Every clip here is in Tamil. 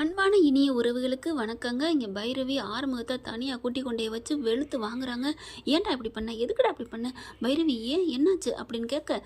அன்பான இனிய உறவுகளுக்கு வணக்கங்க. இங்கே பைரவி ஆறுமுகத்தை தனியாக கூட்டி கொண்டே வச்சு வெளுத்து வாங்குறாங்க. ஏன்டா இப்படி பண்ண? எதுக்குடா அப்படி பண்ண? பைரவி ஏன் என்னாச்சு அப்படின்னு கேட்க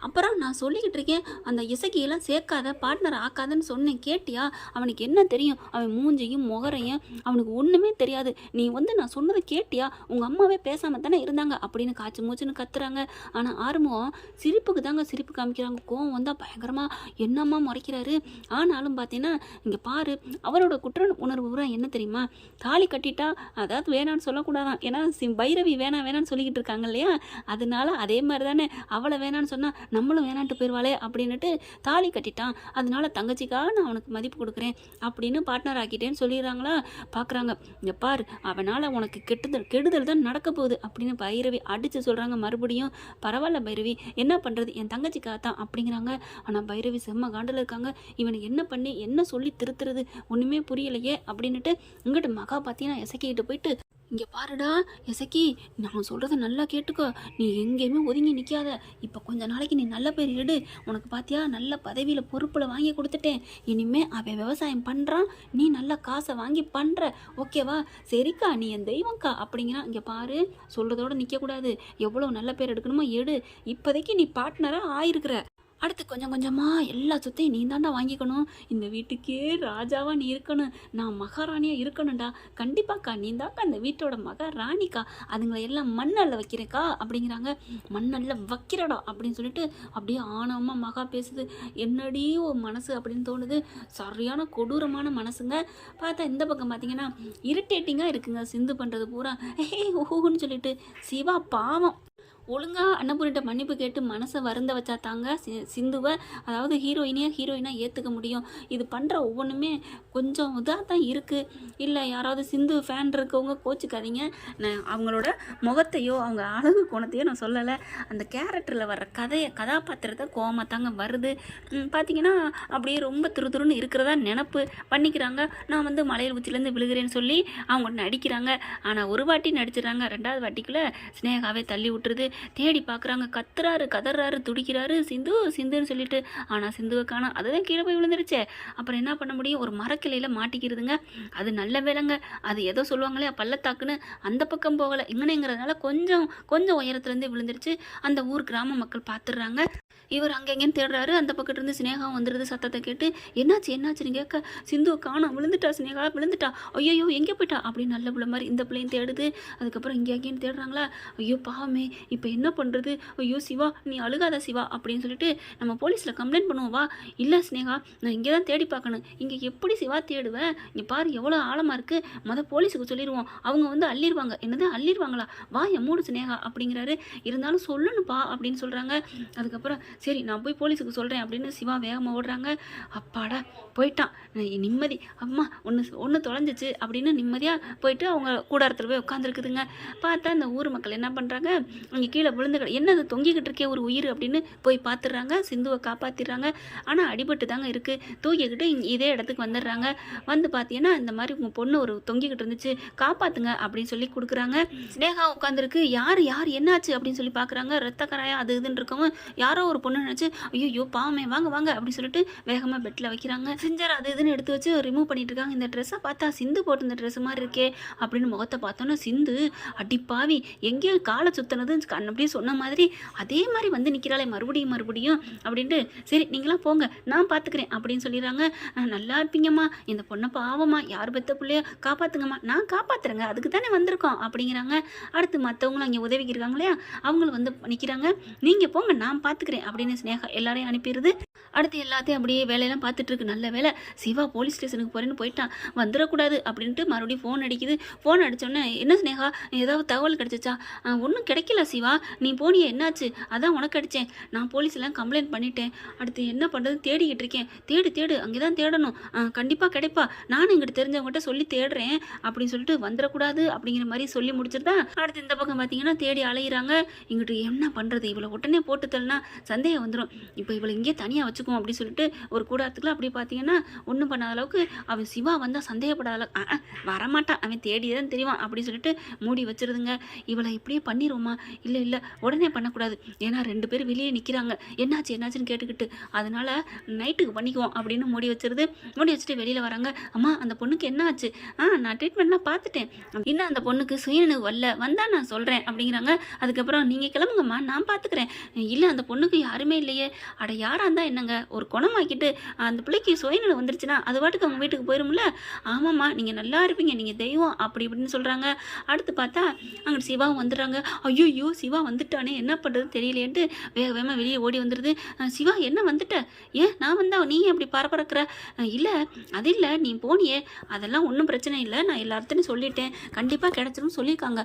அப்புறம் நான் சொல்லிக்கிட்டு இருக்கேன் அந்த இசைக்கியெல்லாம் சேர்க்காத பார்ட்னர் ஆக்காதன்னு சொன்னேன் கேட்டியா? அவனுக்கு என்ன தெரியும்? அவன் மூஞ்சையும் முகரையும் அவனுக்கு ஒன்றுமே தெரியாது. நீ வந்து நான் சொன்னதை கேட்டியா? உங்கள் அம்மாவே பேசாமல் தானே இருந்தாங்க அப்படின்னு காய்ச்சி மூச்சுன்னு கத்துறாங்க. ஆனால் ஆர்வம் சிரிப்புக்கு தாங்க சிரிப்பு காமிக்கிறாங்க. கோவம் வந்தால் பயங்கரமாக என்னம்மா முறைக்கிறாரு? ஆனாலும் பார்த்தீங்கன்னா இங்கே பாரு அவரோட குற்ற உணர்வு பூரா என்ன தெரியுமா? தாலி கட்டிட்டா அதாவது வேணான்னு சொல்லக்கூடாதான். ஏன்னா சி- பைரவி வேணாம் வேணான்னு சொல்லிக்கிட்டு இருக்காங்க இல்லையா? அதனால அதே மாதிரி தானே அவளை வேணான்னு சொன்னால் நம்மளும் வேணான்ட்டு போயிடுவாளே அப்படின்னுட்டு தாலி கட்டிட்டான். அதனால தங்கச்சிக்காக நான் அவனுக்கு மதிப்பு கொடுக்குறேன் அப்படின்னு பார்ட்னர் ஆக்கிட்டேன்னு சொல்லிடுறாங்களா? பார்க்குறாங்க இங்கே பார் அவனால் உனக்கு கெட்டுதல் கெடுதல் தான் நடக்க போகுது அப்படின்னு பைரவி அடித்து சொல்கிறாங்க மறுபடியும். பரவாயில்ல பைரவி என்ன பண்ணுறது என் தங்கச்சிக்காக தான் அப்படிங்கிறாங்க. ஆனால் பைரவி செம்ம காண்டில் இருக்காங்க. இவனை என்ன பண்ணி என்ன சொல்லி திருத்துறது? ஒன்றுமே புரியலையே அப்படின்னுட்டு இங்கிட்டு மகா பார்த்தீங்கன்னா இசக்கிட்டு போயிட்டு இங்கே பாருடா எசக்கி நான் சொல்கிறத நல்லா கேட்டுக்கோ. நீ எங்கேயுமே ஒதுங்கி நிற்காத இப்போ கொஞ்ச நாளைக்கு நீ நல்ல பேர் எடு. உனக்கு பார்த்தியா நல்ல பதவியில் பொறுப்பில் வாங்கி கொடுத்துட்டேன். இனிமேல் அவன் விவசாயம் பண்ணுறான் நீ நல்ல காசை வாங்கி பண்ணுற ஓகேவா சரிக்கா நீ என் தெய்வம்க்கா. அப்படிங்கிறான். இங்கே பாரு சொல்கிறதோட நிற்கக்கூடாது எவ்வளோ நல்ல பேர் எடுக்கணுமோ எடு. இப்போதைக்கு நீ பார்ட்னராக ஆயிருக்கிற. அடுத்து கொஞ்சம் கொஞ்சமாக எல்லா சொத்தையும் நீ தாண்டா வாங்கிக்கணும். இந்த வீட்டுக்கே ராஜாவாக நீ இருக்கணும். நான் மகாராணியாக இருக்கணும்டா. கண்டிப்பாக்கா நீ தாக்கா இந்த வீட்டோட மகாராணிக்கா. அதுங்களை எல்லாம் மண்ணல்ல வைக்கிறேக்கா அப்படிங்கிறாங்க. மண்ணல்ல வைக்கிறடா அப்படின்னு சொல்லிட்டு அப்படியே ஆணவமாக மகா பேசுது. என்னடி ஒரு மனசு அப்படின்னு தோணுது. சரியான கொடூரமான மனசுங்க. பார்த்தா இந்த பக்கம் பார்த்தீங்கன்னா இரிட்டேட்டிங்காக இருக்குங்க. சிந்து பண்ணுறது பூரா. ஏ ஓஹோன்னு சொல்லிட்டு சிவா பாவம். ஒழுங்காக அன்னபூரிட்ட மன்னிப்பு கேட்டு மனசை வருந்த வச்சா தாங்க சி- சிந்துவை அதாவது ஹீரோயினியாக ஹீரோயினாக ஏற்றுக்க முடியும். இது பண்ணுற ஒவ்வொன்றுமே கொஞ்சம் இதாக தான் இருக்குது இல்லை யாராவது சிந்து ஃபேன் இருக்கவங்க கோச்சிக்காதீங்க. நான் அவங்களோட முகத்தையோ அவங்க அழகு குணத்தையோ நான் சொல்லலை. அந்த கேரக்டரில் வர்ற கதையை கதாபாத்திரத்தை கோவமாக தாங்க வருது. பார்த்தீங்கன்னா அப்படியே ரொம்ப திரு துருன்னு இருக்கிறதா நினப்பு பண்ணிக்கிறாங்க. நான் வந்து மலையில் உச்சிலேருந்து விழுகிறேன்னு சொல்லி அவங்க நடிக்கிறாங்க. ஆனால் ஒரு வாட்டி நடிச்சிடறாங்க. ரெண்டாவது வாட்டிக்குள்ளே ஸ்னேகாவே தள்ளி விட்டுருது. தேடி பார்க்குறாங்க. கத்துறாரு கதறாரு துடிக்கிறாரு. சிந்து சிந்துன்னு சொல்லிட்டு ஆனால் சிந்துவை காணும் அதுதான் கீழே போய் விழுந்துருச்சே. அப்புறம் என்ன பண்ண முடியும்? ஒரு மரக்கிளையில் மாட்டிக்கிறதுங்க. அது நல்ல வேலைங்க. அது ஏதோ சொல்லுவாங்களே பள்ளத்தாக்குன்னு. அந்த பக்கம் போகலை. இங்கனேங்கிறதுனால கொஞ்சம் கொஞ்சம் உயரத்துலேருந்து விழுந்துருச்சு. அந்த ஊர் கிராம மக்கள் பார்த்துடுறாங்க இவர் அங்கெங்கேன்னு தேடுறாரு. அந்த பக்கத்துலேருந்து சினேகா வந்துடுது சத்தத்தை கேட்டு என்னாச்சு என்னாச்சுன்னு கேட்க சிந்து காணா விழுந்துட்டா சினேகா? விழுந்துட்டா? ஐயோ எங்கே போயிட்டா? அப்படின்னு நல்ல பிள்ளை மாதிரி இந்த பிள்ளையும் தேடுது. அதுக்கப்புறம் இங்கே அங்கேயும் தேடுறாங்களா? ஐயோ பாவமே இப்போ என்ன பண்ணுறது ஐயோ சிவா நீ அழுகாத சிவா அப்படின்னு சொல்லிட்டு நம்ம போலீஸில் கம்ப்ளைண்ட் பண்ணுவோம் வா இல்லை ஸ்னேகா நான் இங்கே தான் தேடி பார்க்கணும். இங்கே எப்படி சிவா தேடுவேன் இங்கே பாரு எவ்வளோ ஆழமாக இருக்குது மொதல் போலீஸுக்கு சொல்லிடுவோம் அவங்க வந்து அள்ளிடுவாங்க என்னது? அள்ளிடுவாங்களா வா என் மூடு ஸ்னேகா அப்படிங்கிறாரு. இருந்தாலும் சொல்லணும்ப்பா அப்படின்னு சொல்கிறாங்க அதுக்கப்புறம் சரி நான் போய் போலீஸுக்கு சொல்கிறேன் அப்படின்னு சிவா வேகமாக ஓடுறாங்க. அப்பாடா போயிட்டான். நிம்மதி. அம்மா ஒன்று ஒன்று தொலைஞ்சிச்சு அப்படின்னு நிம்மதியாக போயிட்டு அவங்க கூடாரத்தில் போய் உட்காந்துருக்குதுங்க பார்த்தா இந்த ஊர் மக்கள் என்ன பண்ணுறாங்க இங்கே கீழே விழுந்து என்னது தொங்கிக்கிட்டு இருக்கே ஒரு உயிர் அப்படின்னு போய் பார்த்துடுறாங்க சிந்துவை காப்பாற்றிடுறாங்க ஆனால் அடிபட்டு தாங்க இருக்குது தூக்கிக்கிட்டு இங்கே இதே இடத்துக்கு வந்துடுறாங்க. வந்து பார்த்தீங்கன்னா இந்த மாதிரி உங்கள் பொண்ணு ஒரு தொங்கிக்கிட்டு இருந்துச்சு. காப்பாற்றுங்க அப்படின்னு சொல்லி கொடுக்குறாங்க. ஸ்னேகா உட்காந்துருக்கு யார் யார் என்னாச்சு அப்படின்னு சொல்லி பார்க்குறாங்க ரத்த கராயா அது இதுன்னு இருக்கவும் யாரோ ஒரு பொண்ணு நினச்சி ஐயோ பாமே வாங்க வாங்க அப்படின்னு சொல்லிட்டு வேகமாக பெட்டில் வைக்கிறாங்க. சிஞ்சர் அது இதுன்னு எடுத்து வச்சு ரிமூவ் பண்ணிட்டு இருக்காங்க. இந்த ட்ரெஸ்ஸை பார்த்தா சிந்து போட்டிருந்த ட்ரெஸ் மாதிரி இருக்கே அப்படின்னு முகத்தை பார்த்தோன்னா சிந்து அடிப்பாவி எங்கேயோ காலை சுத்தினது கண் அப்படியே சொன்ன மாதிரி அதே மாதிரி வந்து நிற்கிறாளே மறுபடியும் மறுபடியும் அப்படின்ட்டு சரி நீங்களாம் போங்க நான் பார்த்துக்கிறேன் அப்படின்னு சொல்லிடுறாங்க. நல்லா இருப்பீங்கம்மா இந்த பொண்ணை பாவமா யார் பெத்த பிள்ளையோ காப்பாற்றுங்கம்மா நான் காப்பாத்துறேங்க அதுக்கு தானே வந்திருக்கோம் அப்படிங்கிறாங்க. அடுத்து மற்றவங்களும் அங்கே உதவிக்கு இருக்காங்க இல்லையா அவங்களும் வந்து நிற்கிறாங்க நீங்கள் போங்க நான் பார்த்துக்கிறேன் அப்படின்னு ஸ்னேகா எல்லாரையும் அனுப்பிடுது அடுத்து எல்லாத்தையும் அப்படியே வேலையெல்லாம் பார்த்துட்டு இருக்கு நல்ல வேலை சிவா போலீஸ் ஸ்டேஷனுக்கு போகிறேன்னு போயிட்டான். வந்துடக்கூடாது அப்படின்ட்டு மறுபடியும் ஃபோன் அடிக்குது. ஃபோன் அடித்தோடனே என்ன ஸ்னேகா ஏதாவது தகவல் கிடச்சிச்சா? ஒன்றும் கிடைக்கல சிவா. நீ போனியே என்னாச்சு? அதான் உனக்கு அடித்தேன் நான் போலீஸ்லாம் கம்ப்ளைண்ட் பண்ணிட்டேன். அடுத்து என்ன பண்ணுறது தேடிக்கிட்டு இருக்கேன். தேடு தேடு. அங்கே தான் தேடணும் கண்டிப்பாக கிடைப்பா. நானும் இங்கிட்ட தெரிஞ்சவங்ககிட்ட சொல்லி தேடுறேன். அப்படின்னு சொல்லிட்டு வந்துடக்கூடாது. அப்படிங்கிற மாதிரி சொல்லி முடிச்சிருந்தா அடுத்து இந்த பக்கம் பார்த்தீங்கன்னா தேடி அலையிறாங்க. இங்கிட்டு என்ன பண்ணுறது இவளை உடனே போட்டு தள்ளினா சந்தேகம் வந்துடும் இப்போ இவளை இங்கே தனியாக வச்சு வச்சுக்குவோம் அப்படின்னு சொல்லிட்டு ஒரு கூடாரத்துக்குள்ள அப்படி பார்த்தீங்கன்னா ஒன்றும் பண்ணாத அளவுக்கு அவன் சிவா வந்தால் சந்தேகப்படாத அளவுக்கு "ஆ, வரமாட்டான் அவன் தேடிதான் தான் தெரிவான் அப்படி சொல்லிட்டு மூடி வச்சிருதுங்க. இவளை இப்படியே பண்ணிடுவோமா இல்லை இல்லை உடனே பண்ணக்கூடாது. ஏன்னா ரெண்டு பேரும் வெளியே நிற்கிறாங்க என்னாச்சு என்னாச்சுன்னு கேட்டுக்கிட்டு. அதனால நைட்டுக்கு பண்ணிக்குவோம் அப்படின்னு மூடி வச்சிருது. மூடி வச்சுட்டு வெளியில் வராங்க. அம்மா அந்த பொண்ணுக்கு என்ன ஆச்சு ஆ நான் ட்ரீட்மெண்ட்லாம் பார்த்துட்டேன். இன்னும் அந்த பொண்ணுக்கு? சுயநினைவு வரல. வந்தால் நான் சொல்கிறேன் அப்படிங்கிறாங்க. அதுக்கப்புறம் நீங்கள் கிளம்புங்கம்மா நான் பார்த்துக்கிறேன். இல்லை அந்த பொண்ணுக்கு யாருமே இல்லையே. அட யாராக இருந்தால் என்னங்க? ஒரு குணமாக்கிட்டு அந்த பிள்ளைக்கு சுயநிலை வந்துருச்சுன்னா அது பாட்டுக்கு அவங்க வீட்டுக்கு போயிரும்ல? ஆமாம்மா நீங்கள் நல்லா இருப்பீங்க நீங்கள் தெய்வம் அப்படி இப்படின்னு சொல்கிறாங்க அடுத்து பார்த்தா அங்கே சிவாவும் வந்துடுறாங்க. ஐயோ சிவா வந்துட்டானே என்ன பண்ணுறது தெரியலையேன்ட்டு வேக வேகமாக வெளியே ஓடி வந்துடுது சிவா என்ன வந்துட்ட? ஏன் நான் வந்தா நீ ஏன் அப்படி பரபரக்கிற? இல்லை அது இல்லை நீ போனியே. அதெல்லாம் ஒன்றும் பிரச்சனை இல்லை. நான் எல்லார்த்தையும் சொல்லிட்டேன். கண்டிப்பாக கிடச்சிரும் சொல்லியிருக்காங்க.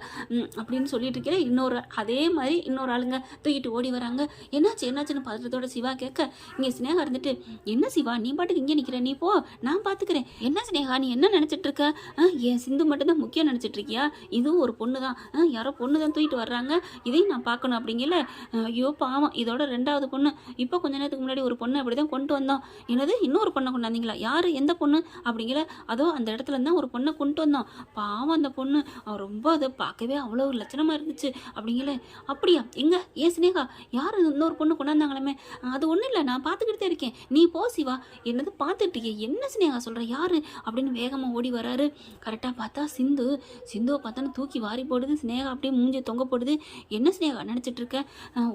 அப்படின்னு சொல்லிட்டு இருக்கிறேன் இன்னொரு அதே மாதிரி இன்னொரு ஆளுங்க தூக்கிட்டு ஓடி வராங்க. என்னாச்சு என்னாச்சுன்னு பதற்றத்தோட சிவா கேட்க இங்கே சினேகா இருந்துட்டு என்ன சிவா நீ பாட்டுக்கு இங்கே நிற்கிற நீ போ நான் பார்த்துக்கிறேன் என்ன சினேகா நீ என்ன நினச்சிட்டு இருக்க ஆ, என் சிந்து மட்டும்தான் முக்கியம் நினச்சிட்டு இருக்கியா இதுவும் ஒரு பொண்ணு தான் ஆ, யாரோ பொண்ணு தான் தூக்கிட்டு வர்றாங்க. இதையும் நான் பார்க்கணும் அப்படிங்கல? ஐயோ பாவம். இதோட ரெண்டாவது பொண்ணு. இப்போ கொஞ்ச நேரத்துக்கு முன்னாடி ஒரு பொண்ணு அப்படி தான் கொண்டு வந்தோம். என்னது? இன்னொரு பொண்ணை கொண்டாந்தீங்களா யார்? எந்த பொண்ணு? அப்படிங்கிற அதோ அந்த இடத்துல தான் ஒரு பொண்ணை கொண்டு வந்தோம். பாவம் அந்த பொண்ணு. ரொம்ப அதை பார்க்கவே அவ்வளோ ஒரு லட்சணமாக இருந்துச்சு. அப்படிங்கல. அப்படியா? எங்க? ஏன் சினேகா? யார்? இன்னொரு பொண்ணு கொண்டாந்தாங்களாமே? அது ஒன்றும் இல்லை. நான் பார்த்து பார்த்துக்கிட்டு தான் இருக்கேன். நீ போ சிவா. என்னது பார்த்துட்டியே என்ன சினேகா சொல்கிற யாரு? அப்படின்னு வேகமாக ஓடி வராரு. கரெக்டாக பார்த்தா சிந்து. சிந்துவை பார்த்தானு தூக்கி வாரி போடுது. சினேகா அப்படியே மூஞ்சி தொங்க போடுது. என்ன சினேகா நினச்சிட்டு இருக்க?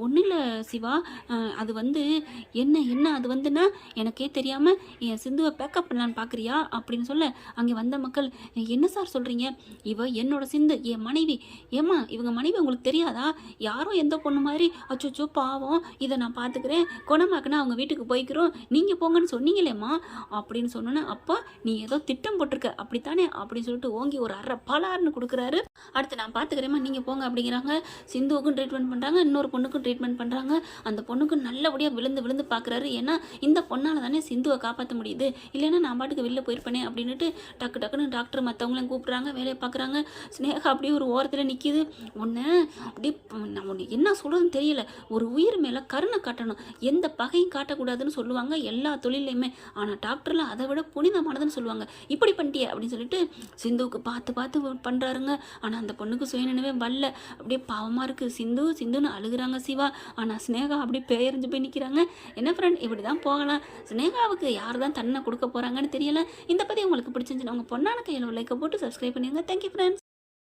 ஒன்றும் இல்லை சிவா. அது வந்து என்ன என்ன அது வந்துன்னா எனக்கே தெரியாமல் என் சிந்துவை பேக்கப் பண்ணலான்னு பார்க்குறியா அப்படின்னு சொல்ல அங்கே வந்த மக்கள் என்ன சார் சொல்கிறீங்க இவ என்னோட சிந்து என் மனைவி. ஏம்மா இவங்க மனைவி உங்களுக்கு தெரியாதா? யாரும் எந்த பொண்ணு மாதிரி அச்சோ பாவம். இதை நான் பார்த்துக்கிறேன். குணமாக்குனா அவங்க வீட்டுக்கு போய்க்கிறோம். நீங்கள் போங்கன்னு சொன்னீங்களேம்மா. அப்படின்னு சொன்னோன்னே அப்பா நீ ஏதோ திட்டம் போட்டிருக்க. அப்படித்தானே? அப்படின்னு சொல்லிட்டு ஓங்கி ஒரு அரை பலார்னு கொடுக்குறாரு. அடுத்து நான் பார்த்துக்கிறேம்மா நீங்கள் போங்க அப்படிங்கிறாங்க. சிந்துவுக்கும் ட்ரீட்மெண்ட் பண்ணுறாங்க இன்னொரு பொண்ணுக்கும் ட்ரீட்மெண்ட் பண்ணுறாங்க அந்த பொண்ணுக்கு நல்லபடியாக விழுந்து விழுந்து பார்க்குறாரு ஏன்னா இந்த பொண்ணால் தானே சிந்துவை காப்பாற்ற முடியுது. இல்லைன்னா நான் பாட்டுக்கு வெளில போயிருப்பேனே அப்படின்னுட்டு டக்கு டக்குன்னு டாக்டர் மற்றவங்களையும் கூப்பிட்றாங்க வேலையை பார்க்குறாங்க ஸ்னேகா அப்படியே ஒரு ஓரத்தில் நிற்கிது ஒன்று அப்படியே நான் ஒன்று என்ன சொல்கிறதுன்னு தெரியல. ஒரு உயிர் மேலே கருணை காட்டணும். எந்த பகையும் காட்டக்கூடாது. பண்ணக்கூடாதுன்னு சொல்லுவாங்க எல்லா தொழிலையுமே ஆனால் டாக்டரில் அதை விட புனிதமானதுன்னு சொல்லுவாங்க. இப்படி பண்ணிட்டியே அப்படின்னு சொல்லிட்டு சிந்துவுக்கு பார்த்து பார்த்து பண்ணுறாருங்க ஆனால் அந்த பொண்ணுக்கு சுயநினைவே வரல. அப்படியே பாவமாக இருக்குது சிந்து சிந்துன்னு அழுகுறாங்க சிவா. ஆனால் ஸ்னேகா அப்படியே பெயர்ந்து போய் நிற்கிறாங்க என்ன ஃப்ரெண்ட் இப்படி தான் போகலாம். ஸ்னேகாவுக்கு யார் தான் தன்னை கொடுக்க போகிறாங்கன்னு தெரியல. இந்த பற்றி உங்களுக்கு பிடிச்சிருந்துச்சு உங்கள் பொண்ணான கையில் லைக்கை போட்டு சப்ஸ்கிரைப் பண்ணிடுங்க. Thank you friends